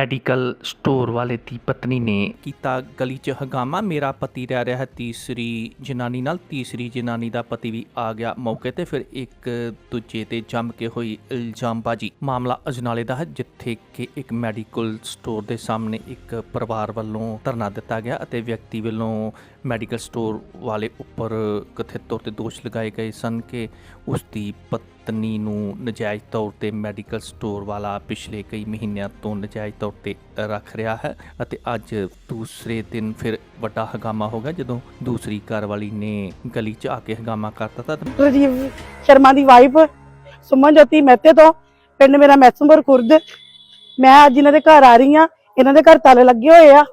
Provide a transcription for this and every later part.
Medical store ਵਾਲੇ ਦੀ ਪਤਨੀ ਨੇ ਕੀਤਾ ਗਲੀ 'ਚ ਹੰਗਾਮਾ। ਮੇਰਾ ਪਤੀ ਰਹਿ ਰਿਹਾ ਹੈ ਤੀਸਰੀ ਜਨਾਨੀ ਨਾਲ। ਤੀਸਰੀ ਜਨਾਨੀ ਦਾ ਪਤੀ ਵੀ ਆ ਗਿਆ ਮੌਕੇ ਤੇ। ਫਿਰ ਇੱਕ ਦੂਜੇ ਤੇ ਜੰਮ ਕੇ ਹੋਈ ਇਲਜ਼ਾਮਬਾਜ਼ੀ। ਮਾਮਲਾ ਅਜਨਾਲੇ ਦਾ ਹੈ, ਜਿੱਥੇ ਕਿ ਇੱਕ ਮੈਡੀਕਲ ਸਟੋਰ ਦੇ ਸਾਹਮਣੇ ਇੱਕ ਪਰਿਵਾਰ ਵੱਲੋਂ ਧਰਨਾ ਦਿੱਤਾ ਗਿਆ ਅਤੇ ਵਿਅਕਤੀ ਵੱਲੋਂ ਮੈਡੀਕਲ ਸਟੋਰ ਵਾਲੇ ਉੱਪਰ ਕਥਿਤ ਤੌਰ ਤੇ ਦੋਸ਼ ਲਗਾਏ ਗਏ ਸਨ ਕਿ ਉਸ ਦੀ ਪਤਨੀ ਨੂੰ ਨਜਾਇਜ਼ ਤੌਰ ਤੇ ਮੈਡੀਕਲ ਸਟੋਰ ਵਾਲਾ ਪਿਛਲੇ ਕਈ ਮਹੀਨਿਆਂ ਤੋਂ ਨਜਾਇਜ਼ ਤੌਰ ਤੇ ਰੱਖ ਰਿਹਾ ਹੈ ਅਤੇ ਅੱਜ ਦੂਸਰੇ ਦਿਨ ਫਿਰ ਵੱਡਾ ਹੰਗਾਮਾ ਹੋ ਗਿਆ ਜਦੋਂ ਦੂਸਰੀ ਘਰ ਵਾਲੀ ਨੇ ਗਲੀ 'ਚ ਆ ਕੇ ਹੰਗਾਮਾ ਕਰਤਾ ਤਾਂ ਰਾਜੀਵ ਸ਼ਰਮਾ ਦੀ ਵਾਈਫ, ਸੁਮਨ ਜੋਤੀ ਮਹਿਤੇ ਤੋਂ, ਪਿੰਡ ਮੇਰਾ ਮੈਸਮਪੁਰ ਖੁਰਦ। ਮੈਂ ਅੱਜ ਇਹਨਾਂ ਦੇ ਘਰ ਆ ਰਹੀ ਆ ਇਹਨਾਂ ਦੇ ਘਰ ਤਾਲੇ ਲੱਗੇ ਹੋਏ ਆ।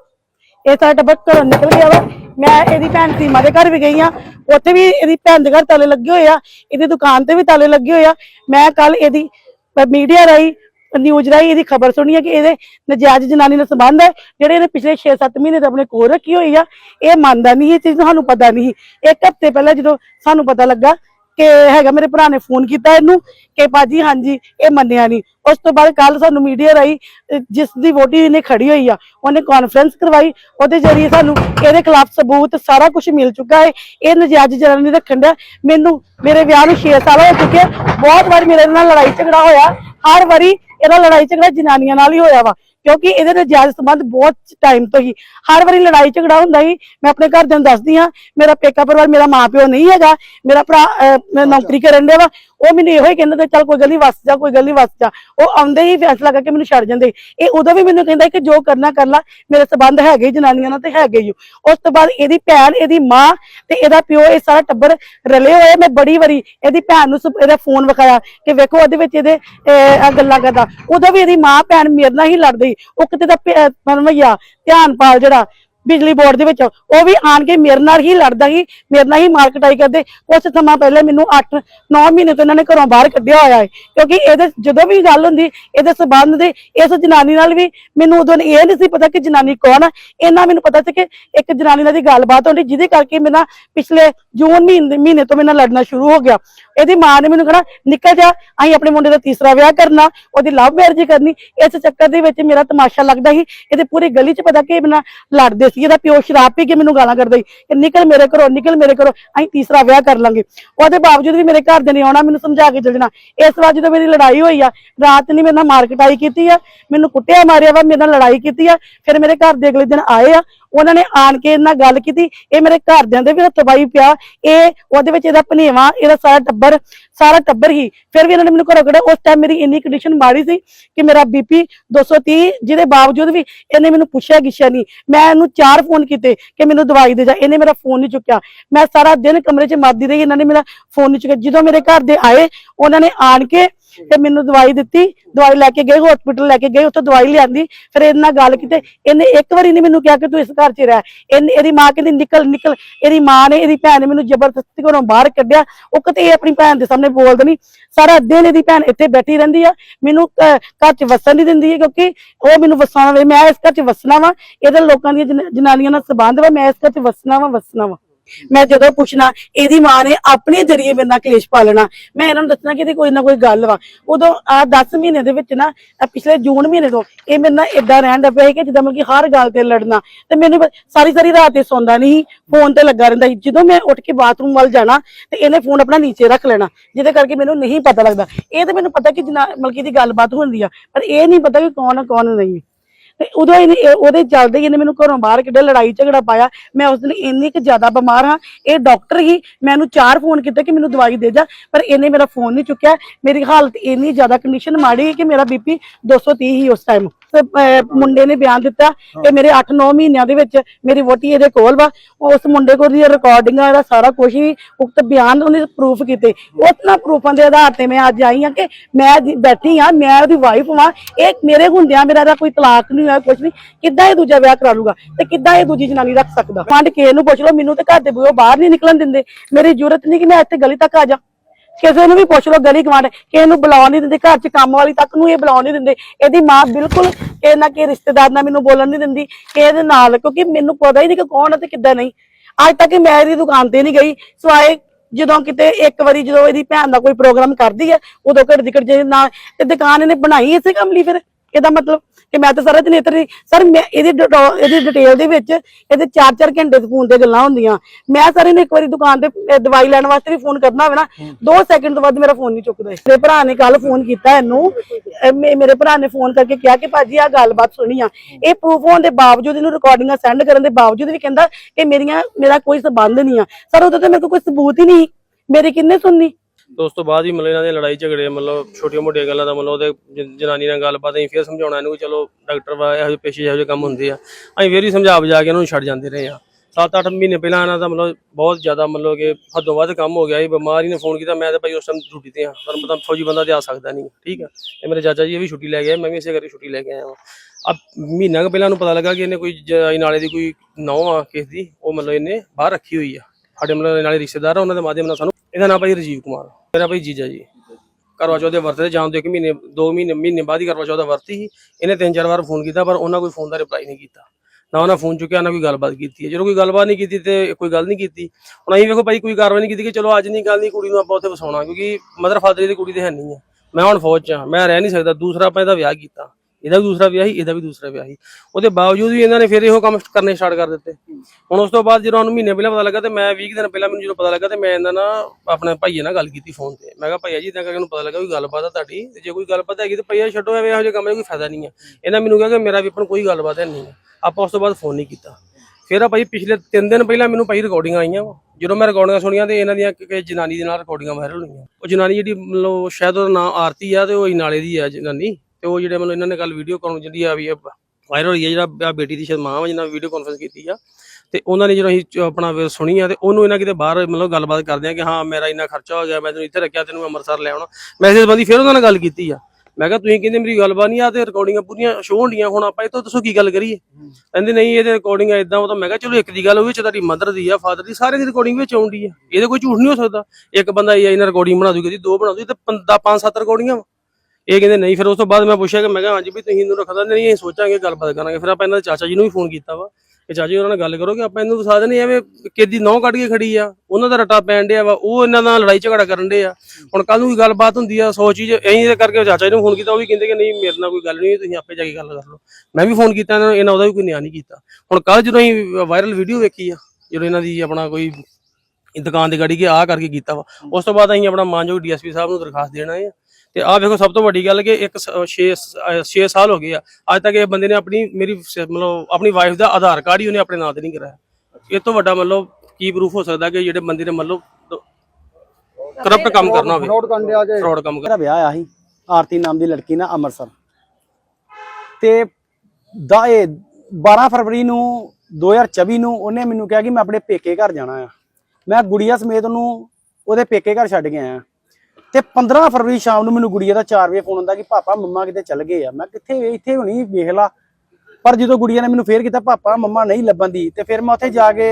ਇਹ ਸਾਡਾ ਟੱਬਰ ਘਰੋਂ ਨਿਕਲ ਗਿਆ ਵਾ। ਮੈਂ ਇਹਦੀ ਭੈਣ ਸੀਮਾ ਦੇ ਘਰ ਵੀ ਗਈ ਆ। ਉੱਥੇ ਵੀ ਇਹਦੀ ਭੈਣ ਦੇ ਘਰ ਤਾਲੇ ਲੱਗੇ ਹੋਏ ਆ। ਇਹਦੀ ਦੁਕਾਨ ਤੇ ਵੀ ਤਾਲੇ ਲੱਗੇ ਹੋਏ ਆ। ਮੈਂ ਕੱਲ ਇਹਦੀ ਮੀਡੀਆ ਰਾਈ ਨਿਊਜ਼ ਰਾਈ ਇਹਦੀ ਖਬਰ ਸੁਣੀ ਹੈ ਕਿ ਇਹਦੇ ਨਜਾਇਜ਼ ਜਨਾਨੀ ਨਾਲ ਸੰਬੰਧ ਹੈ, ਜਿਹੜੇ ਇਹਨੇ ਪਿਛਲੇ 6-7 ਮਹੀਨੇ ਤੋਂ ਆਪਣੇ ਕੋਲ ਰੱਖੀ ਹੋਈ ਆ। ਇਹ ਮੰਨਦਾ ਨਹੀਂ ਇਹ ਚੀਜ਼ ਸਾਨੂੰ ਪਤਾ ਨਹੀਂ ਇੱਕ ਹਫ਼ਤੇ ਪਹਿਲਾਂ ਜਦੋਂ ਸਾਨੂੰ ਪਤਾ ਲੱਗਾ ਕਿ ਹੈਗਾ, ਮੇਰੇ ਭਰਾ ਨੇ ਫੋਨ ਕੀਤਾ ਇਹਨੂੰ ਕਿ ਬਾਜੀ ਹਾਂਜੀ, ਇਹ ਮੰਨਿਆ ਨਹੀਂ। ਉਸ ਤੋਂ ਬਾਅਦ ਕੱਲ ਸਾਨੂੰ ਮੀਡੀਆ ਰਾਈ ਜਿਸ ਦੀ ਵੋਟੀ ਇਹਨੇ ਖੜੀ ਹੋਈ ਆ, ਉਹਨੇ ਕਾਨਫਰੰਸ ਕਰਵਾਈ, ਉਹਦੇ ਜ਼ਰੀਏ ਸਾਨੂੰ ਇਹਦੇ ਖਿਲਾਫ ਸਬੂਤ ਸਾਰਾ ਕੁਝ ਮਿਲ ਚੁੱਕਾ ਹੈ। ਇਹ ਨਜਾਇਜ਼ ਜਨਾਨੀ ਰੱਖਣ ਦਾ ਮੈਨੂੰ, ਮੇਰੇ ਵਿਆਹ ਨੂੰ 6 ਸਾਲ ਹੋ ਚੁੱਕੇ ਬਹੁਤ ਵਾਰ ਮੇਰੇ ਨਾਲ ਲੜਾਈ ਝਗੜਾ ਹੋਇਆ। ਹਰ ਵਾਰੀ ਇਹਦਾ ਲੜਾਈ ਝਗੜਾ ਜਨਾਨੀਆਂ ਨਾਲ ਹੀ ਹੋਇਆ ਵਾ। ਕਿਉਂਕਿ ਇਹਦੇ ਨਾਲ ਜਾਇਜ਼ ਸੰਬੰਧ ਬਹੁਤ ਟਾਈਮ ਤੋਂ ਹੀ। ਹਰ ਵਾਰੀ ਲੜਾਈ ਝਗੜਾ ਹੁੰਦਾ ਹੀ ਮੈਂ ਆਪਣੇ ਘਰਦਿਆਂ ਨੂੰ ਦੱਸਦੀ ਹਾਂ ਮੇਰਾ ਪੇਕਾ ਪਰਿਵਾਰ ਮੇਰਾ ਮਾਪਿਓ ਨਹੀਂ ਹੈਗਾ ਮੇਰਾ ਭਰਾ ਨੌਕਰੀ ਕਰਨ ਦੇ ਵਾ ਉਹ ਮੈਨੂੰ ਇਹੋ ਹੀ ਕਹਿੰਦਾ ਤੇ ਚੱਲ ਕੋਈ ਗੱਲ ਨਹੀਂ ਵਸ ਜਾ ਕੋਈ ਗੱਲ ਨਹੀਂ ਵਸ ਜਾ। ਉਹ ਆਉਂਦੇ ਹੀ ਫੈਸਲਾ ਕਰਕੇ ਮੈਨੂੰ ਛੱਡ ਜਾਂਦੇ। ਇਹ ਉਦੋਂ ਵੀ ਮੈਨੂੰ ਕਹਿੰਦਾ ਕਿ ਜੋ ਕਰਨਾ ਕਰ ਲਾ ਮੇਰੇ ਸਬੰਧ ਹੈਗੇ ਜਨਾਨੀਆਂ ਨਾਲ ਤੇ ਹੈਗੇ ਹੀ ਉਸ ਤੋਂ ਬਾਅਦ ਇਹਦੀ ਭੈਣ ਇਹਦੀ ਮਾਂ ਤੇ ਇਹਦਾ ਪਿਓ ਇਹ ਸਾਰਾ ਟੱਬਰ ਰਲੇ ਹੋਏ ਮੈਂ ਬੜੀ ਵਾਰੀ ਇਹਦੀ ਭੈਣ ਨੂੰ ਇਹਦਾ ਫੋਨ ਵਿਖਾਇਆ ਕਿ ਵੇਖੋ ਉਹਦੇ ਵਿੱਚ ਇਹਦੇ ਆਹ ਗੱਲਾਂ ਕਰਦਾ। ਉਦੋਂ ਵੀ ਇਹਦੀ ਮਾਂ ਭੈਣ ਮੇਰੇ ਨਾਲ ਹੀ ਲੜਦੀ। ਉਹ ਕਿਤੇ ਦਾ ਪਰਮਈਆ ਧਿਆਨਪਾਲ ਜਿਹੜਾ ਬਿਜਲੀ ਬੋਰਡ ਦੇ ਵਿੱਚ, ਉਹ ਵੀ ਆਣ ਕੇ ਮੇਰੇ ਨਾਲ ਹੀ ਲੜਦਾ ਸੀ, ਮੇਰੇ ਨਾਲ ਹੀ ਮਾਰ ਕਰਦੇ। ਕੁਝ ਸਮਾਂ ਪਹਿਲੇ ਮੈਨੂੰ 8 9 ਮਹੀਨੇ ਤੋਂ ਇਹਨਾਂ ਨੇ ਘਰੋਂ ਬਾਹਰ ਕੱਢਿਆ ਹੋਇਆ ਹੈ। ਕਿਉਂਕਿ ਇਹਦੇ ਜਦੋਂ ਵੀ ਗੱਲ ਹੁੰਦੀ, ਇਹਦੇ ਸਬੰਧ ਦੇ, ਇਸ ਜਨਾਨੀ ਨਾਲ ਵੀ ਮੈਨੂੰ ਉਦੋਂ ਇਹ ਨਹੀਂ ਸੀ ਪਤਾ ਕਿ ਜਨਾਨੀ ਕੌਣ ਹੈ ਇਹਨਾਂ ਮੈਨੂੰ ਪਤਾ ਸੀ ਕਿ ਇੱਕ ਜਨਾਨੀ ਨਾਲ ਦੀ ਗੱਲਬਾਤ ਹੁੰਦੀ ਜਿਹਦੇ ਕਰਕੇ ਮੇਰਾ ਪਿਛਲੇ ਜੂਨ ਮਹੀਨੇ ਮਹੀਨੇ ਤੋਂ ਮੇਰੇ ਨਾਲ ਲੜਨਾ ਸ਼ੁਰੂ ਹੋ ਗਿਆ। ਇਹਦੀ ਮਾਂ ਨੇ ਮੈਨੂੰ ਕਹਣਾ ਨਿਕਲ ਜਾ ਅਸੀਂ ਆਪਣੇ ਮੁੰਡੇ ਦਾ ਤੀਸਰਾ ਵਿਆਹ ਕਰਨਾ, ਉਹਦੀ ਲਵ ਮੈਰਿਜ ਕਰਨੀ, ਇਸ ਚੱਕਰ ਦੇ ਵਿੱਚ ਮੇਰਾ ਤਮਾਸ਼ਾ ਲੱਗਦਾ ਸੀ, ਇਹਦੇ ਪੂਰੀ ਗਲੀ 'ਚ ਪਤਾ ਕਿ ਇਹ ਲੜਦੇ ਸੀ, ਇਹਦਾ ਪਿਓ ਸ਼ਰਾਬ ਪੀ ਕੇ ਮੈਨੂੰ ਗਾਲਾਂ ਕੱਢਦਾ ਸੀ, ਕਿ ਨਿਕਲ ਮੇਰੇ ਘਰੋਂ, ਨਿਕਲ ਮੇਰੇ ਘਰੋਂ, ਅਸੀਂ ਤੀਸਰਾ ਵਿਆਹ ਕਰ ਲਾਂਗੇ। ਉਹਦੇ ਬਾਵਜੂਦ ਵੀ ਮੇਰੇ ਘਰ ਦੇ ਨੇ ਆਉਣਾ, ਮੈਨੂੰ ਸਮਝਾ ਕੇ ਚੱਲ ਜਾਣਾ ਇਸ ਵਾਰ ਜਦੋਂ ਮੇਰੀ ਲੜਾਈ ਹੋਈ ਆ, ਰਾਤ ਨੇ ਮੇਰੇ ਨਾਲ ਮਾਰਕਟਾਈ ਕੀਤੀ ਆ, ਮੈਨੂੰ ਕੁੱਟਿਆ ਮਾਰਿਆ ਵਾ, ਮੇਰੇ ਨਾਲ ਲੜਾਈ ਕੀਤੀ ਆ, ਫਿਰ ਮੇਰੇ ਘਰ ਦੇ ਅਗਲੇ ਦਿਨ ਆਏ ਆ ਉਹਨਾਂ ਨੇ ਆਣ ਕੇ ਇਹਨਾਂ ਗੱਲ ਕੀਤੀ, ਇਹ ਮੇਰੇ ਘਰਦਿਆਂ ਦੇ ਵੀ ਹੱਥ ਪਿਆ, ਇਹ ਉਹਦੇ ਵਿੱਚ ਇਹਦਾ ਭਨੇਵਾ ਇਹਦਾ ਸਾਰਾ ਟੱਬਰ ਸਾਰਾ ਟੱਬਰ ਹੀ। ਫਿਰ ਵੀ ਇਹਨਾਂ ਨੇ ਮੈਨੂੰ ਘਰੋਂ ਕੱਢਿਆ। ਉਸ ਟਾਈਮ ਮੇਰੀ ਇੰਨੀ ਕੰਡੀਸ਼ਨ ਮਾੜੀ ਸੀ ਕਿ ਮੇਰਾ ਬੀਪੀ 230 ਜਿਹਦੇ ਬਾਵਜੂਦ ਵੀ ਇਹਨੇ ਮੈਨੂੰ ਪੁੱਛਿਆ ਗਿੱਛਿਆ ਨਹੀਂ। ਮੈਂ ਇਹਨੂੰ ਚਾਰ ਫੋਨ ਕੀਤੇ ਕਿ ਮੈਨੂੰ ਦਵਾਈ ਦੇ ਜਾ। ਇਹਨੇ ਮੇਰਾ ਫੋਨ ਨਹੀਂ ਚੁੱਕਿਆ। ਮੈਂ ਸਾਰਾ ਦਿਨ ਕਮਰੇ 'ਚ ਮਰਦੀ ਰਹੀ। ਇਹਨਾਂ ਨੇ ਮੇਰਾ ਫੋਨ ਨਹੀਂ ਚੁੱਕਿਆ। ਜਦੋਂ ਮੇਰੇ ਘਰ ਦੇ ਆਏ, ਉਹਨਾਂ ਨੇ ਆਣ ਕੇ ਤੇ ਮੈਨੂੰ ਦਵਾਈ ਦਿੱਤੀ ਦਵਾਈ ਲੈ ਕੇ ਗਏ ਹਸਪੀਟਲ ਲੈ ਕੇ ਗਏ ਉੱਥੋਂ ਦਵਾਈ ਲਿਆਂਦੀ ਫਿਰ ਇਹਦੇ ਨਾਲ ਗੱਲ ਕੀਤੀ ਇਹਨੇ ਇੱਕ ਵਾਰੀ ਨਹੀਂ ਮੈਨੂੰ ਕਿਹਾ ਕਿ ਤੂੰ ਇਸ ਘਰ 'ਚ ਰਹਿ। ਇਹਨੇ ਇਹਦੀ ਮਾਂ ਕਹਿੰਦੀ ਨਿਕਲ ਨਿਕਲ। ਇਹਦੀ ਮਾਂ ਨੇ ਇਹਦੀ ਭੈਣ ਨੇ ਮੈਨੂੰ ਜ਼ਬਰਦਸਤੀ ਘਰੋਂ ਬਾਹਰ ਕੱਢਿਆ। ਉਹ ਕਿਤੇ ਇਹ ਆਪਣੀ ਭੈਣ ਦੇ ਸਾਹਮਣੇ ਬੋਲਦਾ ਨਹੀਂ ਸਾਰਾ ਦਿਨ ਇਹਦੀ ਭੈਣ ਇੱਥੇ ਬੈਠੀ ਰਹਿੰਦੀ ਆ। ਮੈਨੂੰ ਘਰ 'ਚ ਵਸਣ ਨਹੀਂ ਦਿੰਦੀ ਕਿਉਂਕਿ ਉਹ ਮੈਨੂੰ ਵਸਾਉਣਾ ਵੇ। ਮੈਂ ਇਸ ਘਰ 'ਚ ਵਸਣਾ ਵਾ। ਇਹਦੇ ਲੋਕਾਂ ਦੀਆਂ ਜਨ- ਜਨਾਨੀਆਂ ਨਾਲ ਸੰਬੰਧ ਵਾ। ਮੈਂ ਇਸ ਘਰ 'ਚ ਵਸਣਾ ਵਾ ਵਸਣਾ ਵਾ। ਮੈਂ ਜਦੋਂ ਪੁੱਛਣਾ, ਇਹਦੀ ਮਾਂ ਨੇ ਆਪਣੇ ਜਰੀਏ ਮੇਰੇ ਨਾਲ ਕਲੇਸ਼ ਪਾ ਲੈਣਾ। ਮੈਂ ਇਹਨਾਂ ਨੂੰ ਦੱਸਣਾ ਕਿ ਇਹਦੀ ਕੋਈ ਨਾ ਕੋਈ ਗੱਲ ਵਾ। ਉਦੋਂ ਆ 10 ਮਹੀਨੇ ਦੇ ਵਿੱਚ ਨਾ ਪਿਛਲੇ ਜੂਨ ਮਹੀਨੇ ਤੋਂ, ਇਹ ਮੇਰੇ ਨਾਲ ਇਦਾਂ ਰਹਿਣ ਦਾ ਪਿਆ ਸੀ ਕਿ ਜਿੱਦਾਂ ਮਤਲਬ ਕਿ ਹਰ ਗੱਲ ਤੇ ਲੜਨਾ। ਤੇ ਮੈਨੂੰ ਸਾਰੀ ਸਾਰੀ ਰਾਤ ਇਹ ਸੌਂਦਾ ਨਹੀਂ ਫੋਨ ਤੇ ਲੱਗਾ ਰਹਿੰਦਾ ਸੀ। ਜਦੋਂ ਮੈਂ ਉੱਠ ਕੇ ਬਾਥਰੂਮ ਵੱਲ ਜਾਣਾ, ਤੇ ਇਹਨੇ ਫੋਨ ਆਪਣਾ ਨੀਚੇ ਰੱਖ ਲੈਣਾ, ਜਿਹਦੇ ਕਰਕੇ ਮੈਨੂੰ ਨਹੀਂ ਪਤਾ ਲੱਗਦਾ। ਇਹ ਤਾਂ ਮੈਨੂੰ ਪਤਾ ਕਿ ਜਨਾ ਮਤਲਬ ਕਿ ਇਹਦੀ ਗੱਲਬਾਤ ਹੁੰਦੀ ਆ, ਪਰ ਇਹ ਨਹੀਂ ਪਤਾ ਕਿ ਕੌਣ ਆ, ਕੌਣ ਨਹੀਂ। ਤੇ ਉਦੋਂ ਇਹਨੇ ਉਹਦੇ ਚੱਲਦੇ ਹੀ ਇਹਨੇ ਮੈਨੂੰ ਘਰੋਂ ਬਾਹਰ ਕਿੱਡਾ ਲੜਾਈ ਝਗੜਾ ਪਾਇਆ। ਮੈਂ ਉਸ ਦਿਨ ਇੰਨੀ ਕੁ ਜ਼ਿਆਦਾ ਬਿਮਾਰ ਹਾਂ, ਇਹ ਡਾਕਟਰ ਹੀ ਮੈਨੂੰ ਚਾਰ ਫੋਨ ਕੀਤੇ ਕਿ ਮੈਨੂੰ ਦਵਾਈ ਦੇ ਜਾ, ਪਰ ਇਹਨੇ ਮੇਰਾ ਫੋਨ ਨਹੀਂ ਚੁੱਕਿਆ। ਮੇਰੀ ਹਾਲਤ ਇੰਨੀ ਜ਼ਿਆਦਾ ਕੰਡੀਸ਼ਨ ਮਾੜੀ ਕਿ ਮੇਰਾ ਬੀਪੀ 230 ਹੀ ਉਸ ਟਾਈਮ ਤੇ ਮੁੰਡੇ ਨੇ ਬਿਆਨ ਦਿੱਤਾ ਕਿ ਮੇਰੇ 8-9 ਮਹੀਨਿਆਂ ਦੇ ਵਿੱਚ ਮੇਰੀ ਵੋਟੀ ਇਹਦੇ ਕੋਲ ਵਾ। ਉਸ ਮੁੰਡੇ ਕੋਲ ਦੀ ਰਿਕਾਰਡਿੰਗਾਂ ਇਹਦਾ ਸਾਰਾ ਕੁਝ ਹੀ ਉਕਤ ਬਿਆਨ ਉਹਨੇ ਪ੍ਰੂਫ ਕੀਤੇ। ਉਹਨਾਂ ਪ੍ਰੂਫਾਂ ਦੇ ਆਧਾਰ ਤੇ ਮੈਂ ਅੱਜ ਆਈ ਹਾਂ ਕਿ ਮੈਂ ਬੈਠੀ ਹਾਂ ਮੈਂ ਉਹਦੀ ਵਾਈਫ ਵਾਂ। ਇਹ ਮੇਰੇ ਹੁੰਦਿਆਂ ਮੇਰਾ ਦਾ ਕੋਈ ਤਲਾਕ ਨਹੀਂ ਹੋਇਆ ਕੁਝ ਨਹੀਂ। ਕਿੱਦਾਂ ਇਹ ਦੂਜਾ ਵਿਆਹ ਕਰਾ ਲੂਗਾ ਤੇ ਕਿੱਦਾਂ ਇਹ ਦੂਜੀ ਜਨਾਨੀ ਰੱਖ ਸਕਦਾ? ਫੰਡ ਕੇ ਨੂੰ ਪੁੱਛ ਲਓ ਮੈਨੂੰ ਤੇ ਘਰ ਦੇ ਬੂਹੋਂ ਬਾਹਰ ਨਹੀਂ ਨਿਕਲਣ ਦਿੰਦੇ। ਮੇਰੀ ਜ਼ਰੂਰਤ ਨਹੀਂ ਕਿ ਮੈਂ ਇੱਥੇ ਗਲੀ ਤੱਕ ਆ ਜਾ। ਕਿਸੇ ਨੂੰ ਵੀ ਪੁੱਛ ਲਓ ਗਲੀ ਗਵਾਂਡ ਕਿਸੇ ਨੂੰ ਬੁਲਾਉਣ ਨਹੀਂ ਦਿੰਦੇ, ਘਰ 'ਚ ਕੰਮ ਵਾਲੀ ਤੱਕ ਨੂੰ ਇਹ ਬੁਲਾਉਣ ਨਹੀਂ ਦਿੰਦੇ। ਇਹਦੀ ਮਾਂ ਬਿਲਕੁਲ ਕਿਸੇ ਨਾ ਕਿਸੇ ਰਿਸ਼ਤੇਦਾਰ ਨਾਲ ਮੈਨੂੰ ਬੋਲਣ ਨਹੀਂ ਦਿੰਦੀ ਕਿ ਇਹਦੇ ਨਾਲ, ਕਿਉਂਕਿ ਮੈਨੂੰ ਪਤਾ ਹੀ ਨਹੀਂ ਕਿ ਕੌਣ ਹੈ ਤੇ ਕਿੱਦਾਂ ਨਹੀਂ। ਅੱਜ ਤੱਕ ਮੈਂ ਇਹਦੀ ਦੁਕਾਨ ਤੇ ਨਹੀਂ ਗਈ ਸਵਾਏ ਜਦੋਂ ਕਿਤੇ ਇੱਕ ਵਾਰੀ ਜਦੋਂ ਇਹਦੀ ਭੈਣ ਦਾ ਕੋਈ ਪ੍ਰੋਗਰਾਮ ਕਰਦੀ ਹੈ ਉਦੋਂ ਘੜ ਦੀ ਘੜ ਜੇ ਨਾ ਤੇ ਦੁਕਾਨ ਇਹਨੇ ਬਣਾਈ ਇਸੇ ਕੰਮ ਲਈ ਫਿਰ। ਇਹਦਾ ਮਤਲਬ ਕਿ ਮੈਂ ਤਾਂ ਸਾਰਾ ਦਿਨ ਇੱਧਰ ਹੀ ਸਰ ਮੈਂ ਇਹਦੀ ਇਹਦੀ ਡਿਟੇਲ ਦੇ ਵਿੱਚ ਇਹਦੇ 4-4 ਘੰਟੇ ਫੋਨ ਤੇ ਗੱਲਾਂ ਹੁੰਦੀਆਂ। ਮੈਂ ਸਰ ਇਹਨੂੰ ਇੱਕ ਵਾਰੀ ਦੁਕਾਨ ਤੇ ਦਵਾਈ ਲੈਣ ਵਾਸਤੇ ਵੀ ਫੋਨ ਕਰਨਾ ਹੋਵੇ ਨਾ 2 ਸੈਕਿੰਡ ਤੋਂ ਬਾਅਦ ਮੇਰਾ ਫੋਨ ਨਹੀਂ ਚੁੱਕਦਾ ਮੇਰੇ ਭਰਾ ਨੇ ਕੱਲ ਫੋਨ ਕੀਤਾ ਇਹਨੂੰ। ਮੇਰੇ ਭਰਾ ਨੇ ਫੋਨ ਕਰਕੇ ਕਿਹਾ ਕਿ ਭਾਜੀ ਆ ਗੱਲਬਾਤ ਸੁਣੀ ਆ। ਇਹ ਪ੍ਰੂਫ ਹੋਣ ਦੇ ਬਾਵਜੂਦ ਇਹਨੂੰ ਰਿਕਾਰਡਿੰਗਾਂ ਸੈਂਡ ਕਰਨ ਦੇ ਬਾਵਜੂਦ ਵੀ ਕਹਿੰਦਾ ਕਿ ਮੇਰੀਆਂ ਮੇਰਾ ਕੋਈ ਸਬੰਧ ਨਹੀਂ ਆ। ਸਰ ਉਦੋਂ ਤਾਂ ਮੇਰੇ ਕੋਲ ਕੋਈ ਸਬੂਤ ਹੀ ਨਹੀਂ। ਮੇਰੀ ਕਿੰਨੇ ਸੁਣਨੀ? ਤੇ ਉਸ ਤੋਂ ਬਾਅਦ ਹੀ ਮਤਲਬ ਇਹਨਾਂ ਦੇ ਲੜਾਈ ਝਗੜੇ, ਮਤਲਬ ਛੋਟੀਆਂ ਮੋਟੀਆਂ ਗੱਲਾਂ ਦਾ ਮਤਲਬ ਉਹਦੇ ਜ- ਜਨਾਨੀ ਨਾਲ ਗੱਲਬਾਤ ਅਸੀਂ ਫਿਰ ਸਮਝਾਉਣਾ ਇਹਨੂੰ ਕਿ ਚਲੋ ਡਾਕਟਰ ਵਾ, ਇਹੋ ਜਿਹੇ ਪੇਸ਼ੇ, ਇਹੋ ਜਿਹੇ ਕੰਮ ਹੁੰਦੇ ਆ। ਅਸੀਂ ਫਿਰ ਹੀ ਸਮਝਾ ਬਜਾ ਕੇ ਇਹਨੂੰ ਛੱਡ ਜਾਂਦੇ ਰਹੇ ਆ। 7-8 ਮਹੀਨੇ ਪਹਿਲਾਂ ਇਹਨਾਂ ਦਾ ਮਤਲਬ ਬਹੁਤ ਜ਼ਿਆਦਾ ਮਤਲਬ ਕਿ ਹੱਦੋਂ ਵੱਧ ਕੰਮ ਹੋ ਗਿਆ ਸੀ, ਬਿਮਾਰੀ ਨੇ, ਫੋਨ ਕੀਤਾ, ਮੈਂ ਤੇ ਭਾਈ ਉਸ ਟਾਈਮ ਡਿਊਟੀ ਤੇ ਆ, ਪਰ ਪਤਾ ਫੌਜੀ ਬੰਦਾ ਤੇ ਆ ਸਕਦਾ ਨਹੀਂ, ਠੀਕ ਆ। ਇਹ ਮੇਰੇ ਚਾਚਾ ਜੀ ਇਹ ਵੀ ਛੁੱਟੀ ਲੈ ਗਏ, ਮੈਂ ਵੀ ਇਸੇ ਕਰਕੇ ਛੁੱਟੀ ਲੈ ਕੇ ਆਇਆ ਵਾਂ। ਆ ਮਹੀਨਾ ਕੁ ਪਹਿਲਾਂ ਨੂੰ ਪਤਾ ਲੱਗਾ ਕਿ ਇਹਨੇ ਕੋਈ ਜ- ਨਾਲੇ ਦੀ ਕੋਈ ਨੌਂ ਆ, ਕਿਸ ਦੀ, ਉਹ ਮਤਲਬ ਇਹਨੇ ਬਾਹਰ ਰੱਖੀ ਹੋਈ ਆ। ਸਾਡੇ ਮਤਲਬ ਨਾਲੇ ਰਿਸ਼ਤੇਦਾਰ ਆ, ਉਹਨਾਂ ਦੇ ਮਾਧਿਅਮ ਨਾਲ ਸਾਨੂੰ ਇਹਦਾ ਨਾਮ ਭਾਈ ਰਜੀਵ ਕੁਮਾਰ। ਮੇਰਾ ਭਾਈ ਜੀਜਾ ਜੀ। ਕਰਵਾ ਚੌਥ ਦੇ ਵਰਤੇ ਜਾਣ ਤੋਂ ਇੱਕ ਮਹੀਨੇ, ਦੋ ਮਹੀਨੇ ਮਹੀਨੇ ਬਾਅਦ ਹੀ ਕਰਵਾ ਚੌਥ ਦਾ ਵਰਤੀ ਸੀ। ਇਹਨੇ ਤਿੰਨ ਚਾਰ ਵਾਰ ਫੋਨ ਕੀਤਾ, ਪਰ ਉਹਨਾਂ ਕੋਈ ਫੋਨ ਦਾ ਰਿਪਲਾਈ ਨਹੀਂ ਕੀਤਾ। ਨਾ ਉਹਨਾਂ ਫੋਨ ਚੁੱਕਿਆ, ਨਾ ਕੋਈ ਗੱਲਬਾਤ ਕੀਤੀ ਹੈ। ਜਦੋਂ ਕੋਈ ਗੱਲਬਾਤ ਨਹੀਂ ਕੀਤੀ ਤੇ ਕੋਈ ਗੱਲ ਨਹੀਂ ਕੀਤੀ। ਹੁਣ ਅਸੀਂ ਵੇਖੋ ਭਾਈ, ਕੋਈ ਕਾਰਵਾਈ ਨਹੀਂ ਕੀਤੀ ਕਿ ਚਲੋ ਅੱਜ ਨਹੀਂ ਗੱਲ ਨਹੀਂ, ਕੁੜੀ ਨੂੰ ਆਪਾਂ ਉੱਥੇ ਵਸਾਉਣਾ, ਕਿਉਂਕਿ ਮਦਰ ਫਾਦਰ ਦੀ ਕੁੜੀ ਤੇ ਹੈ ਨਹੀਂ ਹੈ। ਮੈਂ ਹੁਣ ਫੌਜ 'ਚ ਹਾਂ, ਮੈਂ ਰਹਿ ਨਹੀਂ ਸਕਦਾ। ਦੂਸਰਾ ਆਪਾਂ ਇਹਦਾ ਵਿਆਹ ਕੀਤਾ। ਇਹਦਾ ਵੀ ਦੂਸਰਾ ਵਿਆਹ ਸੀ, ਇਹਦਾ ਵੀ ਦੂਸਰਾ ਵਿਆਹ ਸੀ। ਉਹਦੇ ਬਾਵਜੂਦ ਵੀ ਇਹਨਾਂ ਨੇ ਫਿਰ ਇਹੋ ਕੰਮ ਕਰਨੇ ਸਟਾਰਟ ਕਰ ਦਿੱਤੇ। ਹੁਣ ਉਸ ਤੋਂ ਬਾਅਦ ਜਦੋਂ ਉਹਨੂੰ ਮਹੀਨੇ ਪਹਿਲਾਂ ਪਤਾ ਲੱਗਾ ਤੇ ਮੈਂ 20 ਕੁ ਦਿਨ ਪਹਿਲਾਂ ਮੈਨੂੰ ਜਦੋਂ ਪਤਾ ਲੱਗਾ ਤੇ ਮੈਂ ਇਹਨਾਂ ਨਾਲ ਆਪਣੇ ਭਾਈਏ ਨਾਲ ਗੱਲ ਕੀਤੀ ਫੋਨ ਤੇ। ਮੈਂ ਕਿਹਾ, ਭਾਈਆ ਜੀ ਤਾਂ ਕਰਕੇ ਉਹਨੂੰ ਪਤਾ ਲੱਗਾ ਵੀ ਗੱਲਬਾਤ ਆ ਤੁਹਾਡੀ ਤੇ ਜੇ ਕੋਈ ਗੱਲਬਾਤ ਹੈਗੀ ਤੇ ਭਈਆ ਛੱਡੋ, ਐਵੇਂ ਇਹੋ ਜਿਹੇ ਕੰਮ ਦਾ ਕੋਈ ਫਾਇਦਾ ਨਹੀਂ ਹੈ ਇਹਨਾਂ ਮੈਨੂੰ ਕਿਹਾ ਕਿ ਮੇਰਾ ਵੀ ਆਪਣ ਕੋਈ ਗੱਲਬਾਤ ਹੈ ਨਹੀਂ ਆਪਾਂ ਉਸ ਤੋਂ ਬਾਅਦ ਫੋਨ ਨਹੀਂ ਕੀਤਾ। ਫਿਰ ਆ ਭਾਈ ਪਿਛਲੇ 3 ਦਿਨ ਪਹਿਲਾਂ ਮੈਨੂੰ ਭਾਈ ਰਿਕਾਰਡਿੰਗਾਂ ਆਈਆਂ ਵਾ। ਜਦੋਂ ਮੈਂ ਰਿਕਾਰਡਿੰਗਾਂ ਸੁਣੀਆਂ ਤੇ ਇਹਨਾਂ ਦੀਆਂ ਕਿ ਜਨਾਨੀ ਦੇ ਨਾਲ ਰਿਕਾਰਡਿੰਗਾਂ ਵਾਇਰਲ ਹੋਈਆਂ। ਉਹ ਜਨਾਨੀ ਜਿਹੜੀ ਮਤਲਬ ਸ਼ਾਇਦ ਉਹਦਾ ਨਾਮ ਆਰਤੀ ਆ ਤੇ ਉਹ ਨਾਲੇ ਦੀ ਆ ਜਨਾਨੀ। ਤੇ ਉਹ ਜਿਹੜੇ ਮਤਲਬ ਇਹਨਾਂ ਨੇ ਕੱਲ ਵੀਡੀਓ ਕਾਲ ਜਿਹੜੀ ਆ ਵੀ ਵਾਇਰਲ ਹੋਈ ਆ, ਜਿਹੜਾ ਬੇਟੀ ਦੀ ਸ਼ਾਇਦ ਮਾਂ ਵਾ ਜਿਹਨਾਂ ਵੀਡੀਓ ਕਾਨਫਰੰਸ ਕੀਤੀ ਆ, ਤੇ ਉਹਨਾਂ ਨੇ ਜਦੋਂ ਅਸੀਂ ਆਪਣਾ ਸੁਣੀ ਆ ਤੇ ਉਹਨੂੰ ਇਹਨਾਂ ਕਿਤੇ ਬਾਹਰ ਮਤਲਬ ਗੱਲਬਾਤ ਕਰਦੇ ਆ ਕਿ ਹਾਂ ਮੇਰਾ ਇੰਨਾ ਖਰਚਾ ਹੋ ਗਿਆ, ਮੈਂ ਤੈਨੂੰ ਇੱਥੇ ਰੱਖਿਆ, ਤੈਨੂੰ ਅੰਮ੍ਰਿਤਸਰ ਲੈ ਆਉਣਾ। ਮੈਂ ਇਸ ਫਿਰ ਉਹਨਾਂ ਨਾਲ ਗੱਲ ਕੀਤੀ ਆ। ਮੈਂ ਕਿਹਾ, ਤੁਸੀਂ ਕਹਿੰਦੇ ਮੇਰੀ ਗੱਲਬਾਤ ਨਹੀਂ ਆ ਤੇ ਰਿਕਾਰਡਿੰਗਾਂ ਪੂਰੀਆਂ ਸ਼ੋਅ ਹੁੰਦੀਆਂ, ਹੁਣ ਆਪਾਂ ਇਹ ਤੋਂ ਦੱਸੋ ਕੀ ਗੱਲ ਕਰੀਏ? ਕਹਿੰਦੇ, ਨਹੀਂ, ਇਹਦੇ ਰਿਕਾਰਡਿੰਗ ਇਦਾਂ ਉਹ ਤਾਂ। ਮੈਂ ਕਿਹਾ, ਚਲੋ, ਇੱਕ ਦੀ ਗੱਲ ਉਹ ਤੁਹਾਡੀ ਮਦਰ ਦੀ ਆ ਫਾਦਰ ਦੀ ਸਾਰੇ ਦੀ ਰਿਕਾਰਡਿੰਗ ਵਿੱਚ ਆਉਂਦੀ ਆ। ਇਹਦੇ ਕੋਈ ਝੂਠ ਨਹੀਂ ਹੋ ਸਕਦਾ। ਇੱਕ ਬੰਦਾ ਇਹ ਇਹਨਾਂ ਰਿਕਾਰਡਿੰਗ ਬਣਾ ਦੂਗੀ ਦੋ ਬਣਾ ਦੂਗੀ ਤੇ ਪੰਦਾ ਪੰਜ ਸੱਤ ਰਿਕਾਰਡਿੰਗਾਂ ਇਹ ਕਹਿੰਦੇ ਨਹੀਂ, ਫਿਰ ਉਸ ਤੋਂ ਬਾਅਦ ਮੈਂ ਪੁੱਛਿਆ ਕਿ ਮੈਂ ਕਿਹਾ, ਹਾਂਜੀ ਵੀ ਤੁਸੀਂ ਇਹਨੂੰ ਰੱਖਦਾ ਨਹੀਂ, ਅਸੀਂ ਸੋਚਾਂਗੇ, ਗੱਲਬਾਤ ਕਰਾਂਗੇ। ਫਿਰ ਆਪਾਂ ਇਹਨਾਂ ਦੇ ਚਾਚਾ ਜੀ ਨੂੰ ਵੀ ਫੋਨ ਕੀਤਾ ਵਾ ਕਿ ਚਾਚਾ ਜੀ ਉਹਨਾਂ ਨਾਲ ਗੱਲ ਕਰੋ ਕਿ ਆਪਾਂ ਇਹਨੂੰ ਵਸਾ ਦੇਣੇ ਐਵੇਂ ਕਿਦੀ ਨੌ ਕੱਢ ਕੇ ਖੜੀ ਆ। ਉਹਨਾਂ ਦਾ ਰਟਾ ਪੈਣ ਡਿਆ ਵਾ, ਉਹ ਇਹਨਾਂ ਨਾਲ ਲੜਾਈ ਝਗੜਾ ਕਰਨ ਡੇ ਆ। ਹੁਣ ਕੱਲ ਨੂੰ ਕੋਈ ਗੱਲਬਾਤ ਹੁੰਦੀ ਆ, ਸੌ ਚੀਜ਼ ਐਂ ਦੇ ਕਰਕੇ ਚਾਚਾ ਜੀ ਨੂੰ ਫੋਨ ਕੀਤਾ, ਉਹ ਵੀ ਕਹਿੰਦੇ ਕਿ ਨਹੀਂ, ਮੇਰੇ ਨਾਲ ਕੋਈ ਗੱਲ ਨਹੀਂ ਤੁਸੀਂ ਆਪੇ ਜਾ ਕੇ ਗੱਲ ਕਰ ਲਓ। ਮੈਂ ਵੀ ਫੋਨ ਕੀਤਾ ਇਹਨਾਂ ਨੂੰ, ਇਹਨਾਂ ਉਹਦਾ ਵੀ ਕੋਈ ਨਿਆਂ ਨਹੀਂ ਕੀਤਾ। ਹੁਣ ਕੱਲ ਜਦੋਂ ਅਸੀਂ ਵਾਇਰਲ ਵੀਡੀਓ ਵੇਖੀ ਆ, ਜਦੋਂ ਇਹਨਾਂ ਦੀ ਆਪਣਾ ਕੋਈ ਦੁਕਾਨ ਦੀ ਗਾੜੀ ਕੇ ਆ ਕਰਕੇ ਕੀਤਾ ਵਾ, ਉਸ ਤੋਂ ਬਾਅਦ ਅਸੀਂ ਆਪਣਾ ਮਾਨਯੋਗ ਡੀਐਸਪੀ ਸਾਹਿਬ ਨੂੰ ਦਰਖਾਸਤ ਦੇਣਾ ਹੈ ਤੇ ਆਹ ਵੇਖੋ ਸਭ ਤੋਂ ਵੱਡੀ ਗੱਲ ਕਿ ਇੱਕ 6 6 ਸਾਲ ਹੋ ਗਏ ਆ। ਅੱਜ ਤੱਕ ਇਹ ਬੰਦੇ ਨੇ ਆਪਣੀ ਮੇਰੀ ਮਤਲਬ ਆਪਣੀ ਵਾਈਫ ਦਾ ਆਧਾਰ ਕਾਰਡ ਹੀ ਉਹਨੇ ਆਪਣੇ ਨਾਂ ਤੇ ਨਹੀਂ ਕਰਾਇਆ। ਇਹ ਤੋਂ ਵੱਡਾ ਮਤਲਬ ਕੀ ਪ੍ਰੂਫ ਹੋ ਸਕਦਾ ਕਿ ਜਿਹੜੇ ਬੰਦੇ ਨੇ ਮਤਲਬ ਕਰਪਟ ਕੰਮ ਕਰਨਾ ਹੋਵੇ। ਫਰੋਡ ਕਰਨ ਡਿਆ ਜੇ। ਫਰਾਡ ਕੰਮ ਕਰ ਵਿਆਹ ਆ ਸੀ ਆਰਤੀ ਨਾਮ ਦੀ ਲੜਕੀ ਨਾਲ ਅੰਮ੍ਰਿਤਸਰ। ਤੇ ਦਾ ਇਹ 12 ਫਰਵਰੀ ਨੂੰ 2024 ਨੂੰ ਉਹਨੇ ਮੈਨੂੰ ਕਿਹਾ ਕਿ ਮੈਂ ਆਪਣੇ ਪੇਕੇ ਘਰ ਜਾਣਾ ਆ। ਮੈਂ ਗੁੜੀਆ ਸਮੇਤ ਉਹਨੂੰ ਉਹਦੇ ਪੇਕੇ ਘਰ ਛੱਡ ਕੇ ਆਇਆ। ਤੇ 15 ਫਰਵਰੀ ਸ਼ਾਮ ਨੂੰ ਮੈਨੂੰ ਗੁੜੀਆ ਦਾ 4 ਵਜੇ ਫੋਨ ਆਉਂਦਾ ਕਿ ਪਾਪਾ, ਮੰਮਾ ਕਿਤੇ ਚੱਲ ਗਏ ਆ। ਮੈਂ ਕਿੱਥੇ ਵੇ ਇੱਥੇ ਹੋਣੀ, ਵੇਖ ਲਾ। ਪਰ ਜਦੋਂ ਗੁੜੀਆ ਨੇ ਮੈਨੂੰ ਫੇਰ ਕੀਤਾ, ਪਾਪਾ, ਮੰਮਾ ਨਹੀਂ ਲੱਭਣ ਦੀ। ਤੇ ਫਿਰ ਮੈਂ ਉੱਥੇ ਜਾ ਕੇ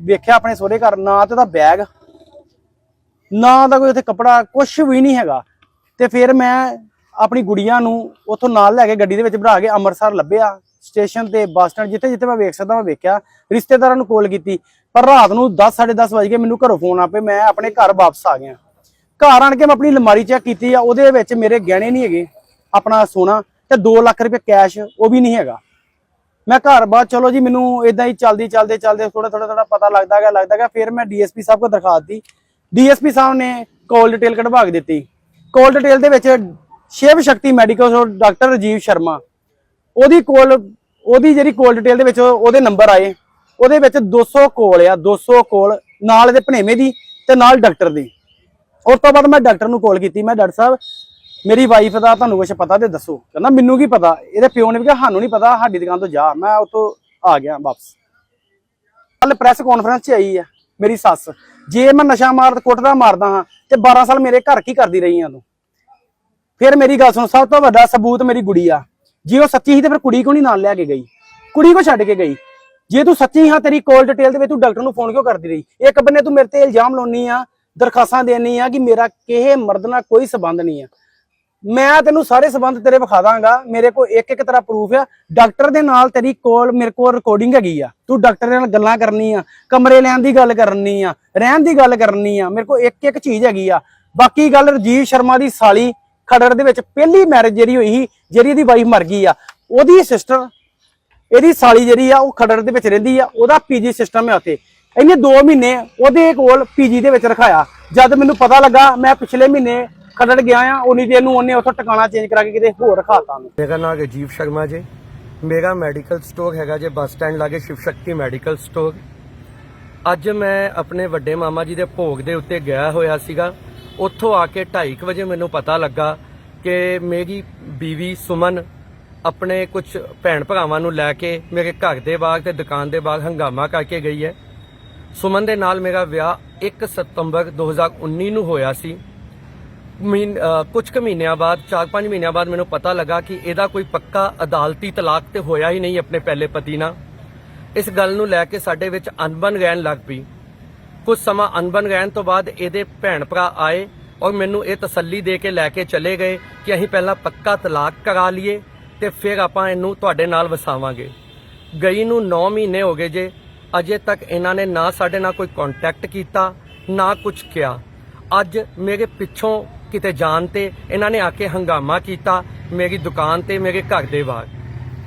ਵੇਖਿਆ ਆਪਣੇ ਸਹੁਰੇ ਘਰ, ਨਾ ਤੇ ਉਹਦਾ ਬੈਗ, ਨਾ ਦਾ ਕੋਈ ਉੱਥੇ ਕੱਪੜਾ ਕੁਝ ਵੀ ਨਹੀਂ ਹੈਗਾ। ਤੇ ਫਿਰ ਮੈਂ ਆਪਣੀ ਗੁੜੀਆ ਨੂੰ ਉੱਥੋਂ ਨਾਲ ਲੈ ਕੇ ਗੱਡੀ ਦੇ ਵਿੱਚ ਭਰਾ ਕੇ ਅੰਮ੍ਰਿਤਸਰ ਲੱਭਿਆ। ਸਟੇਸ਼ਨ ਤੇ ਬੱਸ ਸਟੈਂਡ, ਜਿੱਥੇ ਜਿੱਥੇ ਮੈਂ ਵੇਖ ਸਕਦਾ, ਮੈਂ ਵੇਖਿਆ। ਰਿਸ਼ਤੇਦਾਰਾਂ ਨੂੰ ਕਾਲ ਕੀਤੀ। ਪਰ ਰਾਤ ਨੂੰ 10 10:30 ਵਜੇ ਮੈਨੂੰ ਘਰੋਂ ਫੋਨ ਆਪੇ ਮੈਂ ਆਪਣੇ ਘਰ ਵਾਪਸ ਆ ਗਿਆ। ਘਰ ਆਣ ਕੇ ਮੈਂ ਆਪਣੀ ਅਲਮਾਰੀ ਚੈੱਕ ਕੀਤੀ ਆ, ਉਹਦੇ ਵਿੱਚ ਮੇਰੇ ਗਹਿਣੇ ਨਹੀਂ ਹੈਗੇ, ਆਪਣਾ ਸੋਨਾ ਤੇ 2 ਲੱਖ ਰੁਪਏ ਕੈਸ਼ ਉਹ ਵੀ ਨਹੀਂ ਹੈਗਾ। ਮੈਂ ਘਰ ਬਾਅਦ ਚਲੋ ਜੀ, ਮੈਨੂੰ ਇਦਾਂ ਹੀ ਚੱਲਦੀ, ਚੱਲਦੇ ਚੱਲਦੇ ਥੋੜਾ ਥੋੜਾ ਥੋੜਾ ਪਤਾ ਲੱਗਦਾ ਗਿਆ ਲੱਗਦਾ ਗਿਆ, ਫਿਰ ਮੈਂ ਡੀਐਸਪੀ ਸਾਹਿਬ ਕੋਲ ਦਰਖਾਸਤ ਦੀ ਡੀਐਸਪੀ ਸਾਹਿਬ ਨੇ ਕੋਲ ਡਿਟੇਲ ਕਢਵਾ ਕੇ ਦਿੱਤੀ। ਕੋਲ ਡਿਟੇਲ ਦੇ ਵਿੱਚ ਸ਼ਿਵ ਸ਼ਕਤੀ ਮੈਡੀਕਲ ਡਾਕਟਰ ਰਜੀਵ ਸ਼ਰਮਾ। ਉਹਦੀ ਕੋਲ ਉਹਦੀ ਜਿਹੜੀ ਕੋਲ ਡਿਟੇਲ ਦੇ ਵਿੱਚ ਉਹਦੇ ਨੰਬਰ ਆਏ। ਉਹਦੇ ਵਿੱਚ 200 ਕੋਲ ਆ 200 ਕੋਲ, ਨਾਲ ਇਹਦੇ ਭਣੇਵੇਂ ਦੀ ਤੇ ਨਾਲ ਡਾਕਟਰ ਦੀ। ਉਸ ਤੋਂ ਬਾਅਦ ਮੈਂ ਡਾਕਟਰ ਨੂੰ ਕਾਲ ਕੀਤੀ, ਮੈਂ ਡਾਕਟਰ ਸਾਹਿਬ, ਮੇਰੀ ਵਾਈਫ ਦਾ ਤੁਹਾਨੂੰ ਕੁਝ ਪਤਾ ਤੇ ਦੱਸੋ। ਕਹਿੰਦਾ, ਮੈਨੂੰ ਕੀ ਪਤਾ? ਇਹਦੇ ਪਿਓ ਨੇ ਵੀ ਕਿਹਾ, ਸਾਨੂੰ ਨਹੀਂ ਪਤਾ, ਸਾਡੀ ਦੁਕਾਨ ਤੋਂ ਜਾ, ਮੈਂ ਉੱਥੋਂ ਆ ਗਿਆ ਵਾਪਸ। ਕੱਲ ਪ੍ਰੈਸ ਕਾਨਫਰੰਸ 'ਚ ਆਈ ਆ, ਮੇਰੀ ਸੱਸ। ਜੇ ਮੈਂ ਨਸ਼ਾ ਮਾਰ, ਕੁੱਟਦਾ, ਮਾਰਦਾ ਹਾਂ, ਤੇ 12 ਸਾਲ ਮੇਰੇ ਘਰ ਕੀ ਕਰਦੀ ਰਹੀ ਆ ਤੂੰ? ਫਿਰ ਮੇਰੀ ਗੱਲ ਸੁਣ, ਸਭ ਤੋਂ ਵੱਡਾ ਸਬੂਤ ਮੇਰੀ ਗੁੜੀ ਆ। ਜੇ ਉਹ ਸੱਚੀ ਸੀ ਤੇ ਫਿਰ ਕੁੜੀ ਕਿਉਂ ਨਹੀਂ ਨਾਲ ਲੈ ਕੇ ਗਈ? ਕੁੜੀ ਕੋ ਛੱਡ ਕੇ ਗਈ? ਜੇ ਤੂੰ ਸੱਚੀ ਹਾਂ, ਤੇਰੀ ਕੋਲ ਡਿਟੇਲ ਦੇ ਵਿੱਚ ਤੂੰ ਡਾਕਟਰ ਨੂੰ ਫੋਨ ਕਿਉਂ ਕਰਦੀ ਰਹੀ? ਇੱਕ ਬੰਨੇ ਤੂੰ ਮੇਰੇ ਤੇ ਇਲਜ਼ਾਮ ਲਾਉਣੀ ਆ ਦਰਖਾਸਤਾਂ ਦੇਣੀ ਆ ਕਿ ਮੇਰਾ ਕਿਸੇ ਮਰਦ ਨਾਲ ਕੋਈ ਸਬੰਧ ਨਹੀਂ ਆ। ਮੈਂ ਤੈਨੂੰ ਸਾਰੇ ਸਬੰਧ ਤੇਰੇ ਵਿਖਾ ਦਾਂਗਾ। ਮੇਰੇ ਕੋਲ ਇੱਕ ਇੱਕ ਤਰ੍ਹਾਂ ਪ੍ਰੂਫ ਆ। ਡਾਕਟਰ ਦੇ ਨਾਲ ਤੇਰੀ ਕੋਲ ਮੇਰੇ ਕੋਲ ਰਿਕਾਰਡਿੰਗ ਹੈਗੀ ਆ। ਤੂੰ ਡਾਕਟਰ ਨਾਲ ਗੱਲਾਂ ਕਰਨੀ ਆ, ਕਮਰੇ ਲੈਣ ਦੀ ਗੱਲ ਕਰਨੀ ਆ, ਰਹਿਣ ਦੀ ਗੱਲ ਕਰਨੀ ਆ। ਮੇਰੇ ਕੋਲ ਇੱਕ ਇੱਕ ਚੀਜ਼ ਹੈਗੀ ਆ। ਬਾਕੀ ਗੱਲ ਰਜੀਵ ਸ਼ਰਮਾ ਦੀ ਸਾਲੀ ਖਰੜ ਦੇ ਵਿੱਚ ਪਹਿਲੀ ਮੈਰਿਜ ਜਿਹੜੀ ਹੋਈ ਸੀ, ਜਿਹੜੀ ਇਹਦੀ ਵਾਈਫ ਮਰ ਗਈ ਆ। ਉਹਦੀ ਸਿਸਟਰ ਇਹਦੀ ਸਾਲੀ ਜਿਹੜੀ ਆ, ਉਹ ਖਰੜ ਦੇ ਵਿੱਚ ਰਹਿੰਦੀ ਆ। ਉਹਦਾ ਪੀਜੀ ਸਿਸਟਮ ਹੈ ਉੱਥੇ। ਇਹਨੇ 2 ਮਹੀਨੇ ਉਹਦੇ ਕੋਲ ਪੀਜੀ ਦੇ ਵਿੱਚ ਰਖਾਇਆ। ਜਦ ਮੈਨੂੰ ਪਤਾ ਲੱਗਾ, ਮੈਂ ਪਿਛਲੇ ਮਹੀਨੇ ਖਰੜ ਗਿਆ ਆ, ਉਨੀ ਦੇਰ ਨੂੰ ਉਹਨੇ ਉੱਥੋਂ ਟਿਕਾਣਾ ਚੇਂਜ ਕਰਾ ਕੇ ਕਿਤੇ ਹੋਰ ਰਖਾਤਾ ਉਹਨੂੰ। ਮੇਰਾ ਨਾਮ ਰਾਜੀਵ ਸ਼ਰਮਾ ਜੀ। ਮੇਰਾ ਮੈਡੀਕਲ ਸਟੋਰ ਹੈਗਾ ਜੇ, ਬੱਸ ਸਟੈਂਡ ਲਾਗੇ ਸ਼ਿਵ ਸ਼ਕਤੀ ਮੈਡੀਕਲ ਸਟੋਰ ਅੱਜ ਮੈਂ ਆਪਣੇ ਵੱਡੇ ਮਾਮਾ ਜੀ ਦੇ ਭੋਗ ਦੇ ਉੱਤੇ ਗਿਆ ਹੋਇਆ ਸੀਗਾ। ਉੱਥੋਂ ਆ ਕੇ 2:30 ਵਜੇ ਮੈਨੂੰ ਪਤਾ ਲੱਗਾ ਕਿ ਮੇਰੀ ਬੀਵੀ ਸੁਮਨ ਆਪਣੇ ਕੁਝ ਭੈਣ ਭਰਾਵਾਂ ਨੂੰ ਲੈ ਕੇ ਮੇਰੇ ਘਰ ਦੇ ਬਾਗ ਤੇ ਦੁਕਾਨ ਦੇ ਬਾਗ ਹੰਗਾਮਾ ਕਰਕੇ ਗਈ ਹੈ। ਸੁਮਨ ਦੇ ਨਾਲ ਮੇਰਾ ਵਿਆਹ 1 ਸਤੰਬਰ 2019 ਨੂੰ ਹੋਇਆ ਸੀ। ਮਹੀਨ ਅ, ਕੁਝ ਕੁ ਮਹੀਨਿਆਂ ਬਾਅਦ 4-5 ਮਹੀਨਿਆਂ ਬਾਅਦ ਮੈਨੂੰ ਪਤਾ ਲੱਗਾ ਕਿ ਇਹਦਾ ਕੋਈ ਪੱਕਾ ਅਦਾਲਤੀ ਤਲਾਕ ਤੇ ਹੋਇਆ ਹੀ ਨਹੀਂ ਆਪਣੇ ਪਹਿਲੇ ਪਤੀ ਨਾਲ। ਇਸ ਗੱਲ ਨੂੰ ਲੈ ਕੇ ਸਾਡੇ ਵਿੱਚ ਅਨਬਨ ਰਹਿਣ ਲੱਗ ਪਈ। ਕੁਝ ਸਮਾਂ ਅਨਬਨ ਰਹਿਣ ਤੋਂ ਬਾਅਦ ਇਹਦੇ ਭੈਣ ਭਰਾ ਆਏ ਔਰ ਮੈਨੂੰ ਇਹ ਤਸੱਲੀ ਦੇ ਕੇ ਲੈ ਕੇ ਚਲੇ ਗਏ ਕਿ ਅਸੀਂ ਪਹਿਲਾਂ ਪੱਕਾ ਤਲਾਕ ਕਰਾ ਲਈਏ ਤੇ ਫਿਰ ਆਪਾਂ ਇਹਨੂੰ ਤੁਹਾਡੇ ਨਾਲ ਵਸਾਵਾਂਗੇ। ਗਈ ਨੂੰ 9 ਮਹੀਨੇ ਹੋ ਗਏ ਜੇ ਅਜੇ ਤੱਕ ਇਹਨਾਂ ਨੇ ਨਾ ਸਾਡੇ ਨਾਲ ਕੋਈ ਕੰਟੈਕਟ ਕੀਤਾ ਨਾ ਕੁਝ ਕਿਹਾ। ਅੱਜ ਮੇਰੇ ਪਿੱਛੋਂ ਕਿਤੇ ਜਾਣ ਤੇ ਇਹਨਾਂ ਨੇ ਆ ਕੇ ਹੰਗਾਮਾ ਕੀਤਾ ਮੇਰੀ ਦੁਕਾਨ ਤੇ ਮੇਰੇ ਘਰ ਦੇ ਬਾਹਰ।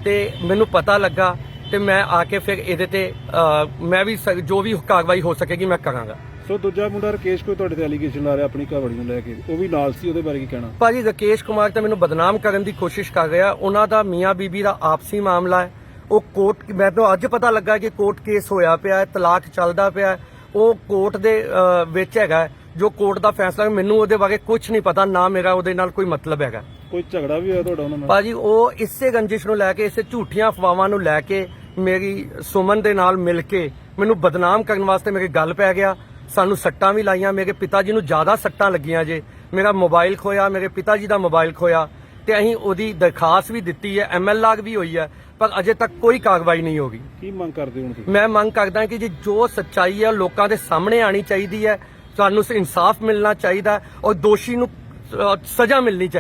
ਤੇ ਮੈਨੂੰ ਪਤਾ ਲੱਗਾ ਤੇ ਮੈਂ ਆ ਕੇ ਫਿਰ ਇਹਦੇ ਤੇ ਮੈਂ ਵੀ ਜੋ ਵੀ ਕਾਰਵਾਈ ਹੋ ਸਕੇਗੀ ਮੈਂ ਕਰਾਂਗਾ। ਸੋ ਦੂਜਾ ਮੁੰਡਾ ਰਕੇਸ਼ ਕੋਈ ਤੁਹਾਡੇ ਤੇ ਐਲੀਗੇਸ਼ਨ ਲਾ ਰਿਹਾ ਆਪਣੀ ਘਰਵਾਲੀ ਨੂੰ ਲੈ ਕੇ। ਉਹ ਵੀ ਨਾਲ ਸੀ ਉਹਦੇ ਬਾਰੇ ਕੀ ਕਹਿਣਾ? ਭਾਜੀ ਰਕੇਸ਼ ਕੁਮਾਰ ਤਾਂ ਮੈਨੂੰ ਬਦਨਾਮ ਕਰਨ ਦੀ ਕੋਸ਼ਿਸ਼ ਕਰ ਰਿਹਾ। ਉਹਨਾਂ ਦਾ ਮੀਆਂ ਬੀਬੀ ਦਾ ਆਪਸੀ ਮਾਮਲਾ ਹੈ। ਉਹ ਕੋਰਟ ਮੈਨੂੰ ਅੱਜ ਪਤਾ ਲੱਗਾ ਕਿ ਕੋਰਟ ਕੇਸ ਹੋਇਆ ਪਿਆ ਹੈ ਤਲਾਕ ਚੱਲਦਾ ਪਿਆ। ਹੈ ਉਹ ਕੋਰਟ ਦੇ ਵਿੱਚ ਹੈਗਾ। ਜੋ ਕੋਰਟ ਦਾ ਫੈਸਲਾ ਮੈਨੂੰ ਉਹਦੇ ਬਾਰੇ ਕੁਝ ਨਹੀਂ ਪਤਾ ਨਾ ਮੇਰਾ ਉਹਦੇ ਨਾਲ ਕੋਈ ਮਤਲਬ ਹੈਗਾ। ਕੋਈ ਝਗੜਾ ਵੀ ਹੋਇਆ ਤੁਹਾਡਾ ਉਹਨਾਂ ਨਾਲ? ਭਾਜੀ ਉਹ ਇਸੇ ਗੰਜਿਸ਼ ਨੂੰ ਲੈ ਕੇ ਇਸੇ ਝੂਠੀਆਂ ਅਫਵਾਹਾਂ ਨੂੰ ਲੈ ਕੇ ਮੇਰੀ ਸੁਮਨ ਦੇ ਨਾਲ ਮਿਲ ਕੇ ਮੈਨੂੰ ਬਦਨਾਮ ਕਰਨ ਵਾਸਤੇ ਮੇਰੇ ਗੱਲ ਪੈ ਗਿਆ। ਸਾਨੂੰ ਸੱਟਾਂ ਵੀ ਲਾਈਆਂ ਮੇਰੇ ਪਿਤਾ ਜੀ ਨੂੰ ਜ਼ਿਆਦਾ ਸੱਟਾਂ ਲੱਗੀਆਂ ਜੇ। ਮੇਰਾ ਮੋਬਾਈਲ ਖੋਇਆ ਮੇਰੇ ਪਿਤਾ ਜੀ ਦਾ ਮੋਬਾਈਲ ਖੋਇਆ। ਤੇ ਅਸੀਂ ਉਹਦੀ ਦਰਖਾਸਤ ਵੀ ਦਿੱਤੀ ਹੈ ਐਮਐਲਆਰ ਵੀ ਹੋਈ ਹੈ। ਪਰ ਅਜੇ ਤੱਕ ਕੋਈ ਕਾਰਵਾਈ ਨਹੀਂ ਹੋ ਗਈ। ਕੀ ਮੰਗ ਕਰਦੇ ਹੋ ਤੁਸੀਂ? ਮੈਂ ਮੰਗ ਕਰਦਾ ਕਿ ਜੀ ਜੋ ਸੱਚਾਈ ਹੈ ਲੋਕਾਂ ਦੇ ਸਾਹਮਣੇ ਆਣੀ ਚਾਹੀਦੀ ਹੈ। ਸਾਨੂੰ ਇਨਸਾਫ ਮਿਲਣਾ ਚਾਹੀਦਾ ਔਰ ਦੋਸ਼ੀ ਨੂੰ ਸਜ਼ਾ ਮਿਲਣੀ ਚਾਹੀਦੀ।